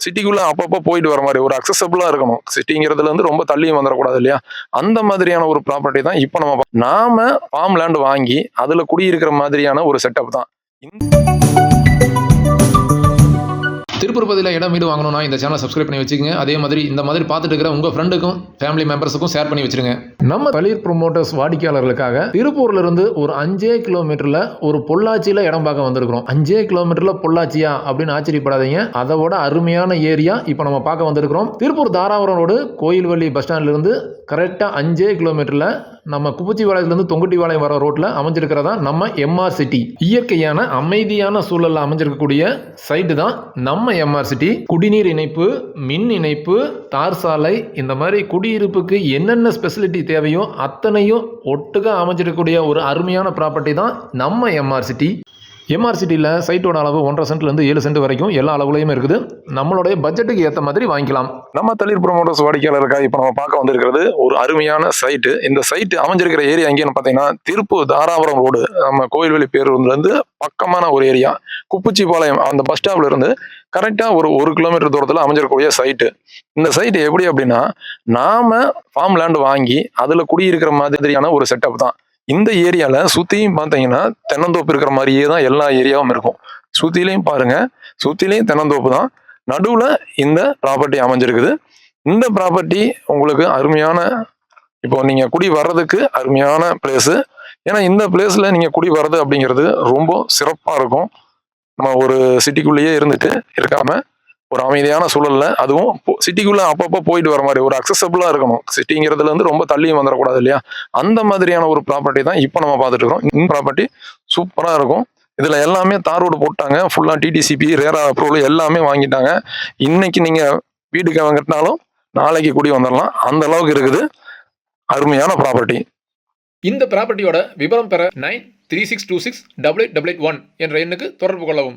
சிட்டிக்குள்ள அப்பப்போ போயிட்டு வர மாதிரி ஒரு அக்சசபிளா இருக்கணும். சிட்டிங்கிறதுல இருந்து ரொம்ப தள்ளியும் வந்துடக்கூடாது இல்லையா? அந்த மாதிரியான ஒரு ப்ராப்பர்ட்டி தான் இப்போ நம்ம நாம ஃபார்ம் லேண்ட் வாங்கி அதுல குடியிருக்கிற மாதிரியான ஒரு செட்டப் தான். திருப்பூர் இடம் வீடு வாங்கணும்னா இந்த சேனலை சப்ஸ்கிரைப் பண்ணி வச்சுக்கோங்க. அதே மாதிரி இந்த மாதிரி பார்த்துட்டு இருக்கிற உங்கள் ஃப்ரெண்டுக்கும் ஃபேமிலி மெம்பர்ஸுக்கும் ஷேர் பண்ணி வச்சிருங்க. நம்ம தளிர் ப்ரொமோட்டர்ஸ் வாடிக்கையாளர்களுக்காக திருப்பூர்ல இருந்து ஒரு அஞ்சே கிலோமீட்டர்ல ஒரு பொள்ளாச்சியில இடம் பார்க்க வந்திருக்கிறோம். அஞ்சே கிலோமீட்டர்ல பொள்ளாச்சியா அப்படின்னு ஆச்சரியப்படாதீங்க. அதை விட அருமையான ஏரியா இப்போ நம்ம பார்க்க வந்திருக்கிறோம். திருப்பூர் தாராபுரம் ரோடு கோயில்வள்ளி பஸ் ஸ்டாண்ட்ல இருந்து கரெக்டாக அஞ்சே கிலோமீட்டர்ல நம்ம குப்பச்சிபாளையத்துலேருந்து தொங்குட்டிவாளையம் வர ரோட்டில் அமைஞ்சிருக்கிறதா நம்ம எம்ஆர் சிட்டி இயற்கையான அமைதியான சூழலில் அமைஞ்சிருக்கக்கூடிய சைட்டு தான் நம்ம எம்ஆர் சிட்டி குடிநீர் இணைப்பு மின் இணைப்பு தார் சாலை இந்த மாதிரி குடியிருப்புக்கு என்னென்ன ஸ்பெசிலிட்டி தேவையோ அத்தனையும் ஒட்டுக்கா அமைஞ்சிருக்கக்கூடிய ஒரு அருமையான ப்ராப்பர்ட்டி தான் நம்ம எம்ஆர் சிட்டி எம்ஆர் சிட்டியில் சைட்டோட அளவு ஒன்றரை சென்ட்லேருந்து ஏழு சென்ட் வரைக்கும் எல்லா அளவுலையும் இருக்குது. நம்மளுடைய பட்ஜெட்டுக்கு ஏற்ற மாதிரி வாங்கிக்கலாம். நம்ம தளிர் ப்ரொமோட்டர்ஸ் வாடிக்கையாளருக்காக இப்போ நம்ம பார்க்க வந்திருக்கிறது ஒரு அருமையான சைட்டு இந்த சைட்டு அமைஞ்சிருக்கிற ஏரியா எங்கேன்னு பார்த்தீங்கன்னா திருப்பூர் தாராபுரம் ரோடு நம்ம கோயில்வெளி பேருந்துலேருந்து பக்கமான ஒரு ஏரியா குப்புச்சிபாளையம் அந்த பஸ் ஸ்டாப்ல இருந்து கரெக்டாக ஒரு ஒரு கிலோமீட்டர் தூரத்தில் அமைஞ்சிருக்கக்கூடிய சைட்டு இந்த சைட்டு எப்படி அப்படின்னா நாம ஃபார்ம் லேண்ட் வாங்கி அதில் குடியிருக்கிற மாதிரியான ஒரு செட்டப் தான். இந்த ஏரியால சுத்தியும் பார்த்தீங்கன்னா தென்னந்தோப்பு இருக்கிற மாதிரியே தான் எல்லா ஏரியாவும் இருக்கும். சுத்திலையும் பாருங்க. சுத்திலையும் தென்னந்தோப்பு தான். நடுவுல இந்த ப்ராப்பர்ட்டி அமைஞ்சிருக்குது. இந்த ப்ராப்பர்ட்டி உங்களுக்கு அருமையான இப்போ நீங்க குடி வர்றதுக்கு அருமையான பிளேஸ் ஏன்னா இந்த பிளேஸ்ல நீங்க குடி வர்றது அப்படிங்கிறது ரொம்ப சிறப்பா இருக்கும். நம்ம ஒரு சிட்டிக்குள்ளேயே இருந்துட்டு இருக்காம ஒரு அமைதியான சூழல்ல அதுவும் சிட்டிக்குள்ள அப்பப்போ போயிட்டு வர மாதிரி ஒரு அக்சசபிளா இருக்கணும். சிட்டிங்கிறதுல இருந்து ரொம்ப தள்ளியும் வந்துடக்கூடாது இல்லையா? அந்த மாதிரியான ஒரு ப்ராப்பர்ட்டி தான் இப்போ நம்ம பார்த்துட்டு இருக்கோம். இந்த ப்ராப்பர்ட்டி சூப்பராக இருக்கும். இதுல எல்லாமே தார் ரோடு போட்டாங்க. ஃபுல்லா டிடிசிபி ரேரா அப்ரூவல் எல்லாமே வாங்கிட்டாங்க. இன்னைக்கு நீங்க வீட்டுக்கு வாங்கிட்டாலும் நாளைக்கு கூடி வந்துடலாம். அந்த அளவுக்கு இருக்குது. அருமையான ப்ராப்பர்ட்டி இந்த ப்ராப்பர்ட்டியோட விவரம் பெற nine three six two six double eight double eight one என்ற எண்ணுக்கு தொடர்பு கொள்ளவும்.